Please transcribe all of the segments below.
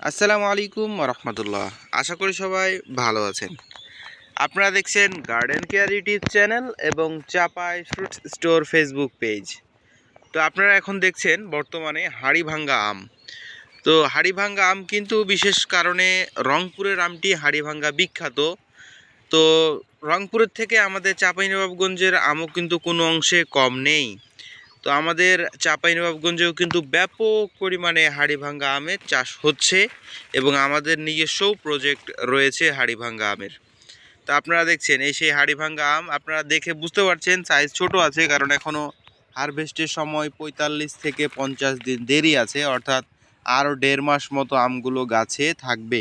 আসসালামু আলাইকুম রহমতুল্লাহ আশা করি সবাই ভালো আছেন। আপনারা দেখছেন গার্ডেন কেয়ার ইউটিউব চ্যানেল এবং Chapai fruit store Facebook page তো আপনারা এখন দেখছেন বর্তমানে হাড়িভাঙ্গা আম। তো হাড়িভাঙ্গা আম কিন্তু বিশেষ কারণে রংপুরের আমটি হাড়িভাঙ্গা বিখ্যাত। তো রংপুরের থেকে আমাদের চাঁপাইনবাবগঞ্জের আমও কিন্তু কোনো অংশে কম নেই। তো আমাদের চাঁপাইনবাবগঞ্জেও কিন্তু ব্যাপক পরিমাণে হাড়িভাঙ্গা আমের চাষ হচ্ছে এবং আমাদের নিজস্বও প্রজেক্ট রয়েছে হাড়িভাঙ্গা আমের। তো আপনারা দেখছেন, এই সেই হাড়িভাঙ্গা আম আপনারা দেখে বুঝতে পারছেন সাইজ ছোট আছে কারণ এখনও হারভেস্টের সময় পঁয়তাল্লিশ থেকে পঞ্চাশ দিন দেরি আছে, অর্থাৎ আরও দেড় মাস মতো আমগুলো গাছে থাকবে।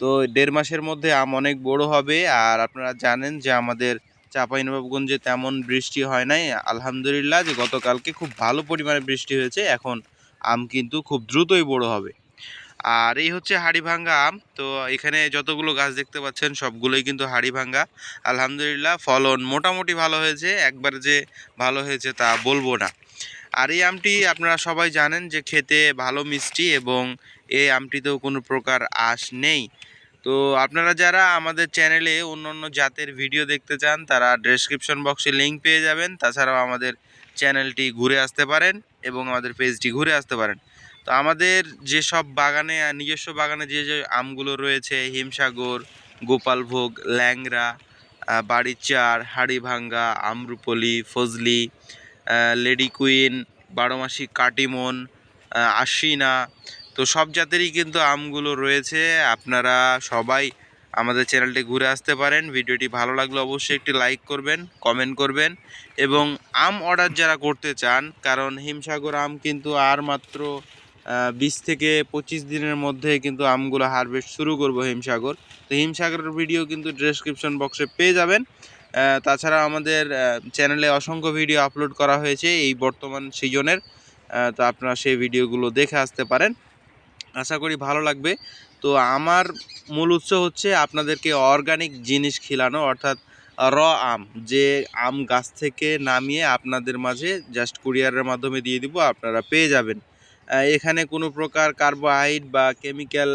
তো দেড় মাসের মধ্যে আম অনেক বড় হবে, আর আপনারা জানেন যে আমাদের চাঁপাইনবাবগঞ্জে তেমন বৃষ্টি হয় নাই। আলহামদুলিল্লাহ যে গতকালকে খুব ভালো পরিমাণে বৃষ্টি হয়েছে, এখন আম কিন্তু খুব দ্রুতই বড় হবে। আর এই হচ্ছে হাড়িভাঙ্গা আম। তো এখানে যতগুলো গাছ দেখতে পাচ্ছেন, সবগুলোই কিন্তু হাড়িভাঙ্গা। আলহামদুলিল্লাহ ফলন মোটামুটি ভালো হয়েছে, একবার যে ভালো হয়েছে তা বলব না। আর এই আমটি আপনারা সবাই জানেন যে খেতে ভালো মিষ্টি এবং এই আমটিতেও কোনো প্রকার আঁশ নেই। তো আপনারা যারা আমাদের চ্যানেলে অন্য অন্য জাতের ভিডিও দেখতে চান, তারা ডেসক্রিপশন বক্সে লিঙ্ক পেয়ে যাবেন। তাছাড়াও আমাদের চ্যানেলটি ঘুরে আসতে পারেন এবং আমাদের পেজটি ঘুরে আসতে পারেন। তো আমাদের যেসব বাগানে, নিজস্ব বাগানে যে যে আমগুলো রয়েছে, হিমসাগর, গোপালভোগ ল্যাংরা বাড়িচার হাড়িভাঙ্গা, আমরুপলি, ফজলি লেডি কুইন, বারোমাসি কাটিমন আশিনা তো সব জাতেরই কিন্তু আমগুলো রয়েছে। আপনারা সবাই আমাদের চ্যানেলটি ঘুরে আসতে পারেন। ভিডিওটি ভালো লাগলে অবশ্যই একটি লাইক করবেন, কমেন্ট করবেন এবং আম অর্ডার যারা করতে চান, কারণ হিমসাগর আম কিন্তু আর মাত্র বিশ থেকে পঁচিশ দিনের মধ্যে কিন্তু আমগুলো হারভেস্ট শুরু করব হিমসাগর। তো হিমসাগরের ভিডিও কিন্তু ডেসক্রিপশন বক্সে পেয়ে যাবেন। তাছাড়া আমাদের চ্যানেলে অসংখ্য ভিডিও আপলোড করা হয়েছে এই বর্তমান সিজনের তো আপনারা সেই ভিডিওগুলো দেখে আসতে পারেন। আশা করি ভালো লাগবে। তো আমার মূল উৎস হচ্ছে আপনাদেরকে অর্গানিক জিনিস খিলানো, অর্থাৎ র আম, যে আম গাছ থেকে নামিয়ে আপনাদের মাঝে জাস্ট কুরিয়ারের মাধ্যমে দিয়ে দিব, আপনারা পেয়ে যাবেন। এখানে কোনো প্রকার কার্বোহাইড বা কেমিক্যাল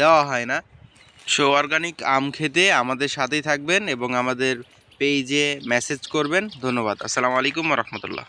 দেওয়া হয় না। সো অর্গানিক আম খেতে আমাদের সাথেই থাকবেন এবং আমাদের পেজে মেসেজ করবেন। ধন্যবাদ। আসসালামু আলাইকুম রহমতুল্লাহ।